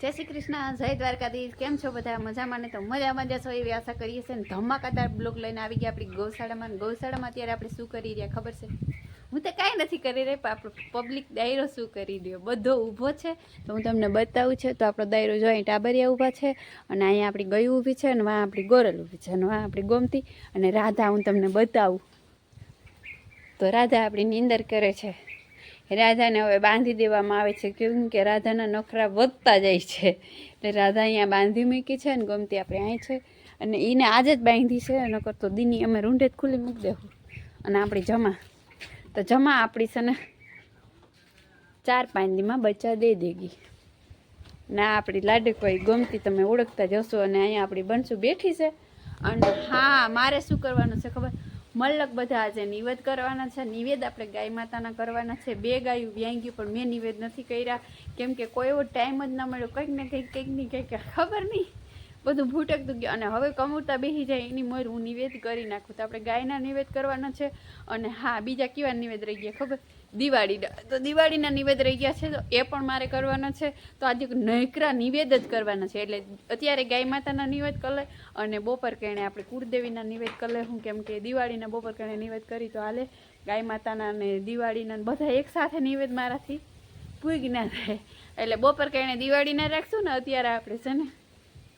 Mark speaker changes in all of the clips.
Speaker 1: જય શ્રી કૃષ્ણ, જય દ્વારકાધીશ. કેમ છો બધા? મજામાં ને? તો મજામાં જશો એવી આશા કરીએ છીએ ને ધમાકાદાર બ્લોગ લઈને આવી ગયા આપણી ગૌશાળામાં. ગૌશાળામાં અત્યારે આપણે શું કરી રહ્યા ખબર છે? હું તો કાંઈ નથી કરી રહી, પણ આપણો પબ્લિક ડાયરો શું કરી રહ્યો? બધો ઊભો છે. તો હું તમને બતાવું છે, તો આપણો દાયરો જો અહીં ટાબરિયા ઊભા છે અને અહીંયા આપણી ગયું ઊભી છે અને વાં આપણી ગોરલ ઊભી છે અને વાં આપણી ગોમતી અને રાધા હું તમને બતાવું. તો રાધા આપણી નીંદર કરે છે. રાધાને હવે બાંધી દેવામાં આવે છે કેમ કે રાધાના નખરા વધતા જાય છે. એટલે રાધા અહીંયા બાંધી મૂકી છે અને ગમતી આપણે અહીં છે. અને એને આજે જ બાંધી છે, નકર તો દીની અમે રૂંઢે જ ખુલ્લી મૂકી દેવું અને આપણી જમા, તો જમા આપણી છે ને ચાર પાંચ દીમાં બચ્ચા દે દેગી. ના આપણી લાડકવાઈ ગમતી તમે ઓળખતા જશો અને અહીંયા આપણી બનશું બેઠી છે. અને હા, મારે શું કરવાનું છે ખબર? મલ્લક બધા આજે નિવેદ કરવાના છે. નિવેદ આપણે ગાય માતાના કરવાના છે. બે ગાયું વ્યાઈ ગયું, પણ મેં નિવેદ નથી કર્યા. કેમ કે કોઈ એવો ટાઈમ જ ના મળ્યો. કંઈક ને કંઈક કંઈક ને કંઈક. ખબર નહીં. બધું ભૂટકતું ગયું અને હવે કમુરતા બેસી જાય, એની મોર હું નિવેદ કરી નાખું. તો આપણે ગાયના નિવેદ કરવાના છે. અને હા, બીજા કેવા નિવેદ રહી ગયા ખબર? દિવાળીના તો દિવાળીના નિવેદ રહી ગયા છે, તો એ પણ મારે કરવાના છે. તો આજે નૈકરા નિવેદ જ કરવાના છે. એટલે અત્યારે ગાય માતાના નિવેદ કરી અને બપોર કેણે આપણે કુળદેવીના નિવેદ કરી લે હું કેમ કે દિવાળીના બપોર કેણે નિવેદ કરી, તો હાલે ગાય માતાના ને દિવાળીના બધા એકસાથે નિવેદ મારાથી પૂગ ના થાય એટલે બપોર કેણે દિવાળીના રાખશું ને અત્યારે આપણે છે ને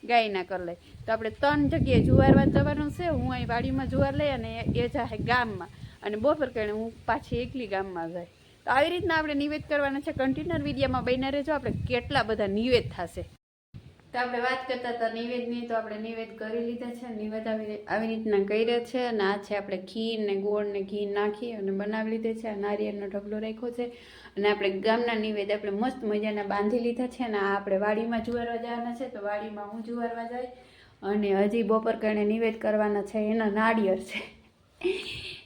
Speaker 1: ગાયના કરી લઈ તો આપણે ત્રણ જગ્યાએ જુવારવા જવાનું છે. હું અહીં વાડીમાં જુવાર લઈ અને એ જાહે ગામમાં. અને બપોર કરીને હું પાછી એકલી ગામમાં જાય. તો આવી રીતના આપણે નિવેદ કરવાના છે. કન્ટેનર વિડીયામાં બહીને રહેજો. આપણે કેટલા બધા નિવેદ થશે. તો આપણે વાત કરતા હતા નિવેદની. તો આપણે નિવેદ કરી લીધા છે. નિવેદ આવી આવી રીતના કર્યા છે. અને આ છે આપણે ખીર ને ગોળ ને ઘી નાખી અને બનાવી લીધે છે. નારિયેળનો ઢગલો રાખ્યો છે. અને આપણે ગામના નિવેદ આપણે મસ્ત મજાના બાંધી લીધા છે. અને આ આપણે વાડીમાં જુવારવા જવાના છે. તો વાડીમાં હું જુવારવા જાય. અને હજી બપોર કરીને નિવેદ કરવાના છે. એના નાળિયેર છે.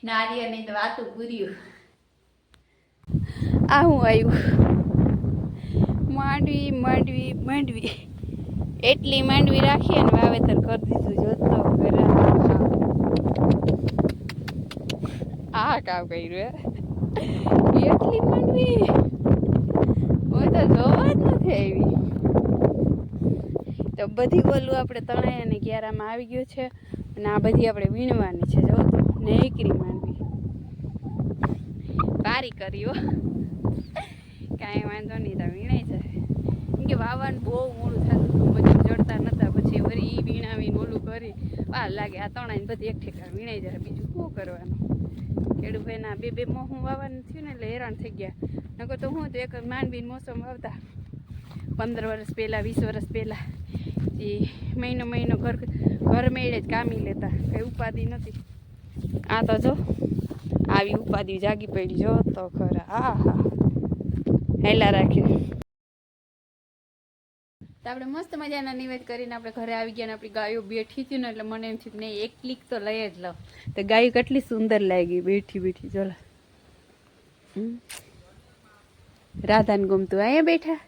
Speaker 1: નાળિયેરની તો વાતું પૂર્યું આ આવ્યું? માંડવી માંડવી માંડવી. એટલી માંડવી રાખી અને વાવેતર કરી દીધું જોતો આ કામ કર્યું એટલી માંડવી? હું તો જોવા જ નથી આવી. તો બધી બોલું આપણે તણાઈ અને ક્યારામાં આવી ગયું છે. અને આ બધી આપણે વીણવાની છે, જો ને એકરી માંડવી. વારી કર્યો કાંઈ વાંધો નહીં, તો વીણાઈ જાય. કેમ કે વાવવાનું બહુ મોડું થતું બધા જડતા નતા. પછી વળી એ વીણાવીને ઓલું કરી. વાર લાગે આ તણાઈને બધી એક ઠેકા વીણાઈ જાય. બીજું શું કરવાનું? ખેડૂત ભાઈના બે બે મોં હું વાવવાનું થયું ને એટલે હેરાન થઈ ગયા. નકર તો હું તો એક માંડવીને મોસમ વાવતા. પંદર વર્ષ પહેલાં, વીસ વર્ષ પહેલાં. એ મહિનો મહિનો ઘર ઘર મેળે જ કામી લેતા. કંઈ ઉપાધિ નથી. આ તો જો આવી ઉપાધિ જાગી પડી જો તો ખરા. હા હા. હેલા રાખી. તો આપણે મસ્ત મજાના નિવેદ કરીને આપણે ઘરે આવી ગયા ને આપણી ગાયો બેઠી હતી ને એટલે મને એમ થયું નહીં એક ક્લિક તો લઈ જ લઉં. તો ગાયો કેટલી સુંદર લાગી બેઠી બેઠી. ચલો રાધાને ગમતું અહીંયા બેઠા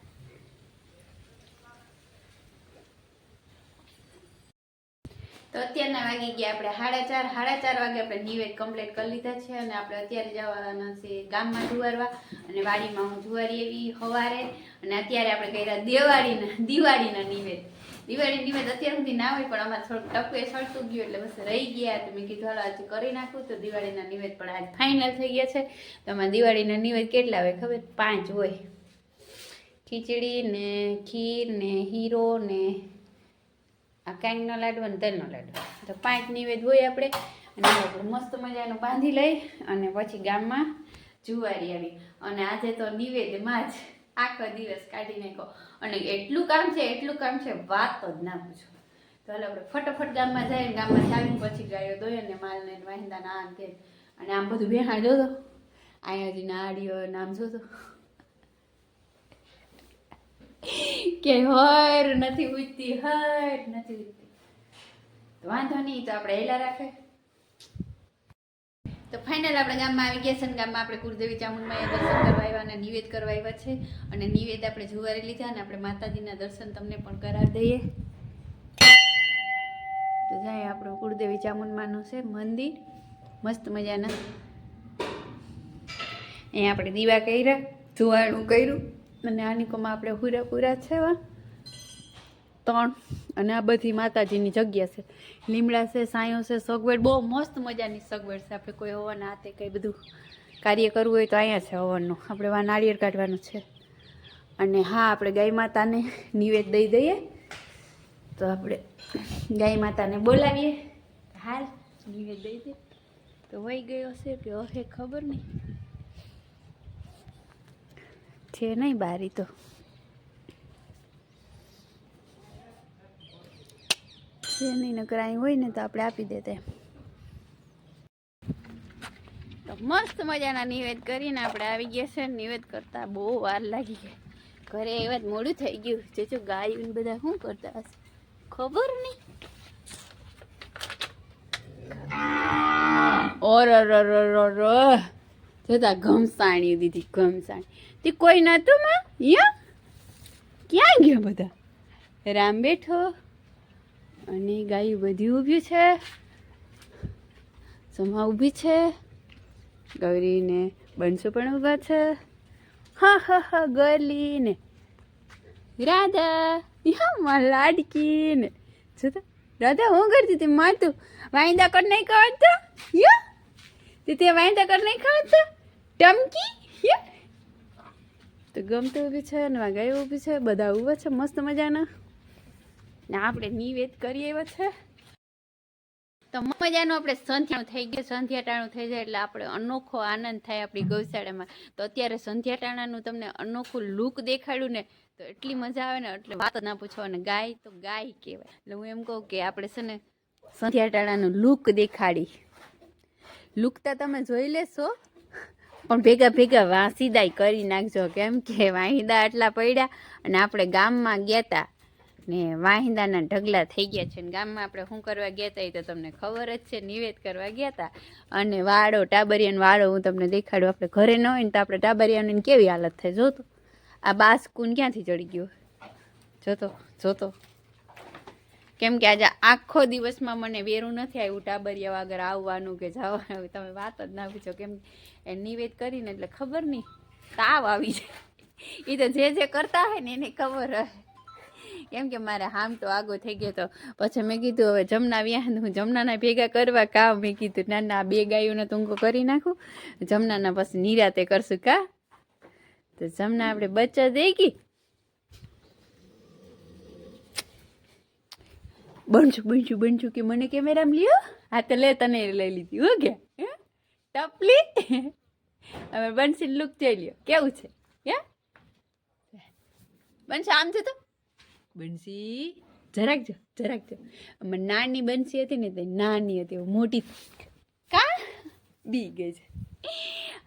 Speaker 1: તો અત્યારના વાગી ગયા આપણે સાડા ચાર સાડા ચાર વાગે આપણે નિવેદ કમ્પ્લીટ કરી લીધા છે અને આપણે અત્યારે જવાના છે ગામમાં જુવારવા અને વાડીમાં હું જુવારી એવી સવારે અને અત્યારે આપણે કર્યા દિવાળીના દિવાળીના નિવેદ. દિવાળી નિવેદ અત્યાર સુધી ના હોય પણ અમારે થોડુંક ટપકે સળતું ગયું એટલે બસ રહી ગયા તો મેં કીધું, હાલો, આજે કરી નાખું. તો દિવાળીના નિવેદ પણ આજ ફાઇનલ થઈ ગયા છે. તો અમારે દિવાળીના નિવેદ કેટલા હોય ખબર? પાંચ હોય. ખીચડી ને ખીર ને હીરો ને આ કાંઈનો લાડવો ને તલનો લાડુ તો પાંચ નિવેદ હોય આપણે. અને મસ્ત મજાનું બાંધી લઈ અને પછી ગામમાં જુવારી આવી. અને આજે તો નિવેદમાં જ આખો દિવસ કાઢી નાખો અને એટલું કામ છે, એટલું કામ છે, વાત જ ના પૂછો. તો હાલો આપણે ફટાફટ ગામમાં જઈએ ગામમાં જાવીને પછી ગાયો દોઈએ ને માલને વાહિંદા ના તે અને આમ બધું બેહાણ જોતો અહીંયા હજી નાડીઓ નામ જોતો કે હર નથી ઉઠતી હર નથી ઉઠતી તો વાંધો નહીં, તો આપણે હેલા રાખે. તો ફાઇનલ આપણે ગામમાં આવી ગયા છે ને ગામમાં આપણે કુળદેવી ચામુંડમાં દર્શન કરવા આવ્યા અને નિવેદ કરવા આવ્યા છે. અને નિવેદ આપણે જુવારી લીધા અને આપણે માતાજીના દર્શન તમને પણ કરાવી દઈએ. તો જાય આપણું કુળદેવી ચામુંડમાનું છે મંદિર. મસ્ત મજાના. અહીંયા આપણે દીવા કર્યા જુવાણું કર્યું. અને આનિકોમાં આપણે હુરા પૂરા છે ત્રણ. અને આ બધી માતાજીની જગ્યા છે. લીમડા છે, સાંયો છે, સગવડ, બહુ મસ્ત મજાની સગવડ છે. આપણે કોઈ હવન હાથે કંઈ બધું કાર્ય કરવું હોય તો અહીંયા છે હવનનું આપણે વા નાળિયેર કાઢવાનું છે. અને હા, આપણે ગાય માતાને નિવેદ દઈ દઈએ. તો આપણે ગાય માતાને બોલાવીએ. હાલ, નિવેદ દઈ દઈએ. તો વહી ગયો છે કે અહે ખબર નહીં. છે નહીં બારી તો. છે, નહીં, નકર અહીં હોય ને તો આપણે આપી દે એમ. તો મસ્ત મજાના નિવેદ કરીને આપણે આવી ગયા છે. નિવેદ કરતા બહુ વાર લાગી ગઈ ઘરે એવા જ મોડું થઈ ગયું. જે જો ગાયું બધા શું કરતા હશે? ખબર નહીં. ઓર ઓર. જોતા ઘમસાણી દીધી, ઘમસાણી. તે કોઈ નતું માં? યા? ક્યાં ગયા બધા? રામ બેઠો? અને ગાયું બધી ઊભી છે. સમા ઊભી છે. ગૌરીને બંસુ પણ ઊભા છે. હા હા હા ગરલી ને રાધા માં લાડકી ને જોતા રાધા, હું કરતી હતી માતું વાંદા કર નહીં ખાવતા? યા. તે તે વાંદા કર નહીં ખાવતા? ટમકી? યા. તો ગમતું ઊભી છે ને વાગાઈ ઊભી છે. બધા ઊભા છે. મસ્ત મજાના. ને આપણે નિવેદ કરીએ એવા છે. તો મજાનું આપણે સંધ્યાનું થઈ ગયું. સંધ્યાટાણું થઈ જાય એટલે આપણે અનોખો આનંદ થાય આપણી ગૌશાળામાં. તો અત્યારે સંધ્યાટાણાનું તમને અનોખું લુક દેખાડ્યું ને, તો એટલી મજા આવે ને, એટલે વાત ના પૂછો અને ગાય તો ગાય કહેવાય. એટલે હું એમ કહું કે આપણે છે ને સંધ્યાટાણાનું લુક દેખાડી. લુકતા તમે જોઈ લેશો, પણ ભેગા ભેગા વાંસીદાય કરી નાખજો. કેમ કે વાહિંદા આટલા પડ્યા અને આપણે ગામમાં ગયા તા ને વાહિંદાના ઢગલા થઈ ગયા છે ને ગામમાં આપણે શું કરવા ગયા હતા એ તો તમને ખબર જ છે, નિવેદ કરવા ગયા હતા અને વાળો ટાબરિયાનો વાળો હું તમને દેખાડું, આપણે ઘરે ન હોય ને તો આપણે ટાબરિયાની કેવી હાલત થાય, જોતો. આ બાસકુન ક્યાંથી ચડી ગયો? જોતો જોતો. કેમ કે આજે આખો દિવસમાં મને વેરું નથી આવ્યું ટાબરિયા વગર આવવાનું કે જવાનું તમે વાત જ ના પૂછો. કેમ એ નિવેદ કરીને એટલે ખબર નહીં, તાવ આવી જાય. એ તો જે જે કરતા હોય ને એને ખબર હોય. કેમ કે મારે હામ તો આગો થઈ ગયો તો. પછી મેં કીધું, હવે જમના વ્યાહ હું જમનાના ભેગા કરવા કા? મેં કીધું, ના ના, બે ગાયોને તો હું કરી નાખું. જમનાના પછી નિરાતે કરશું કા? તો જમના આપણે બચ્ચા દઈ ગઈ. બનશું બનશું બનશું કે મને કેમેરામાં લ્યો. હા, તો લે, તને લઈ લીધી, હો કે? ટપલી? હવે બનશી લુક જોઈ લ્યો. કેવું છે? હે? બંસી આમ છે તો? બંસી જરાક જો જરાક જો. અમે નાની બનશી હતી ને તે નાની હતી મોટી. કા? બી ગઈ છે.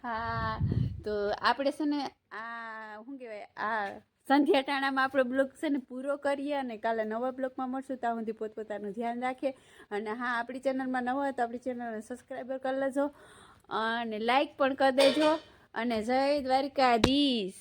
Speaker 1: હા, તો આપણે છે ને આ, શું કહેવાય, આ સંધ્યા ટાણામાં આપણો બ્લોગ છે ને પૂરો કરીએ અને કાલે નવા બ્લોગમાં મળશું, ત્યાં સુધી પોતપોતાનું ધ્યાન રાખીએ. અને હા, આપણી ચેનલમાં નવો હોય તો આપણી ચેનલને સબસ્ક્રાઈબર કરી લેજો અને લાઈક પણ કરી દેજો. અને જય દ્વારકાધીશ.